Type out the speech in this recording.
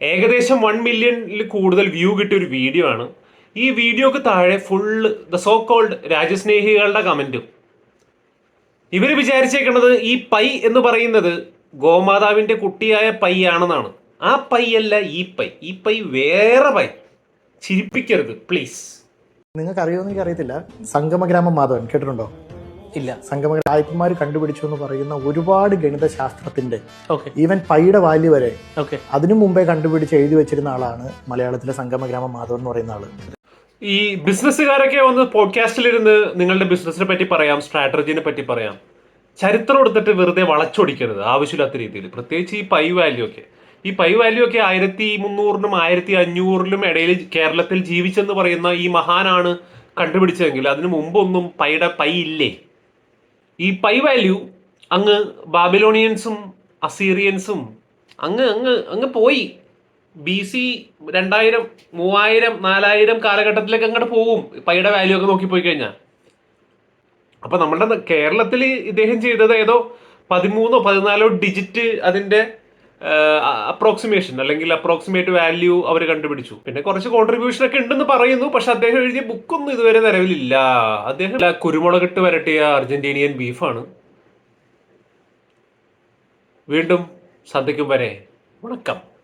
ഏകദേശം വൺ മില്യണിൽ കൂടുതൽ വ്യൂ കിട്ടിയ ഒരു വീഡിയോ ആണ്. ഈ വീഡിയോക്ക് താഴെ ഫുള്ള് ദ സോ കോൾഡ് രാജ്യസ്നേഹികളുടെ കമന്റും ഇവർ വിചാരിച്ചേക്കുന്നത് ഈ പൈ എന്ന് പറയുന്നത് ഗോമാതാവിന്റെ കുട്ടിയായ പൈ ആണെന്നാണ്. ആ പൈ അല്ല ഈ പൈ. ഈ പൈ വേറെ പൈ. ചിരിപ്പിക്കരുത് പ്ലീസ് നിങ്ങൾക്ക് അറിയുമെന്ന് എനിക്ക് അറിയത്തില്ല സംഗമഗ്രാമം മാധവൻ കേട്ടിട്ടുണ്ടോ? ഇല്ല. സംഗമ സായിപ്പന്മാർ കണ്ടുപിടിച്ചു എന്ന് പറയുന്ന ഒരുപാട് ഗണിത ശാസ്ത്രത്തിന്റെ ഈവൻ പൈയുടെ വാല്യൂ വരെ അതിനു മുമ്പേ കണ്ടുപിടിച്ച് എഴുതി വെച്ചിരുന്ന ആളാണ് മലയാളത്തിലെ സംഗമഗ്രാമം മാധവൻ എന്ന് പറയുന്ന ആൾ. ഈ ബിസിനസ്സുകാരൊക്കെ വന്ന് പോഡ്കാസ്റ്റിലിരുന്ന് നിങ്ങളുടെ ബിസിനസിനെ പറ്റി പറയാം സ്ട്രാറ്റജിനെ പറ്റി പറയാം. ചരിത്രം എടുത്തിട്ട് വെറുതെ വളച്ചൊടിക്കരുത് ആവശ്യമില്ലാത്ത രീതിയിൽ. പ്രത്യേകിച്ച് ഈ പൈ വാല്യൂ ഒക്കെ. ഈ പൈ വാല്യൂ ഒക്കെ ആയിരത്തി മുന്നൂറിനും ആയിരത്തി അഞ്ഞൂറിലും ഇടയിൽ കേരളത്തിൽ ജീവിച്ചെന്ന് പറയുന്ന ഈ മഹാനാണ് കണ്ടുപിടിച്ചതെങ്കിൽ അതിനു മുമ്പൊന്നും പൈയുടെ പൈ ഇല്ലേ? ഈ പൈ വാല്യൂ അങ്ങ് ബാബിലോണിയൻസും അസീറിയൻസും അങ്ങ് അങ്ങ് അങ്ങ് പോയി. ബി സി രണ്ടായിരം മൂവായിരം നാലായിരം കാലഘട്ടത്തിലേക്ക് അങ്ങോട്ട് പോകും പൈയുടെ വാല്യൂ ഒക്കെ നോക്കി പോയി കഴിഞ്ഞാൽ അപ്പൊ നമ്മുടെ കേരളത്തിൽ ഇദ്ദേഹം ചെയ്തത് ഏതോ പതിമൂന്നോ പതിനാലോ ഡിജിറ്റ് അതിന്റെ അപ്രോക്സിമേഷൻ അല്ലെങ്കിൽ അപ്രോക്സിമേറ്റ് വാല്യൂ അവർ കണ്ടുപിടിച്ചു. പിന്നെ കുറച്ച് കോൺട്രിബ്യൂഷൻ ഒക്കെ ഉണ്ടെന്ന് പറയുന്നു പക്ഷെ അദ്ദേഹം എഴുതിയ ബുക്കൊന്നും ഇതുവരെ നിലവിലില്ല. അദ്ദേഹം കുരുമുളകിട്ട് വരട്ടിയ അർജന്റീനിയൻ ബീഫാണ് വീണ്ടും സന്ധിക്കും വരെ. വണക്കം.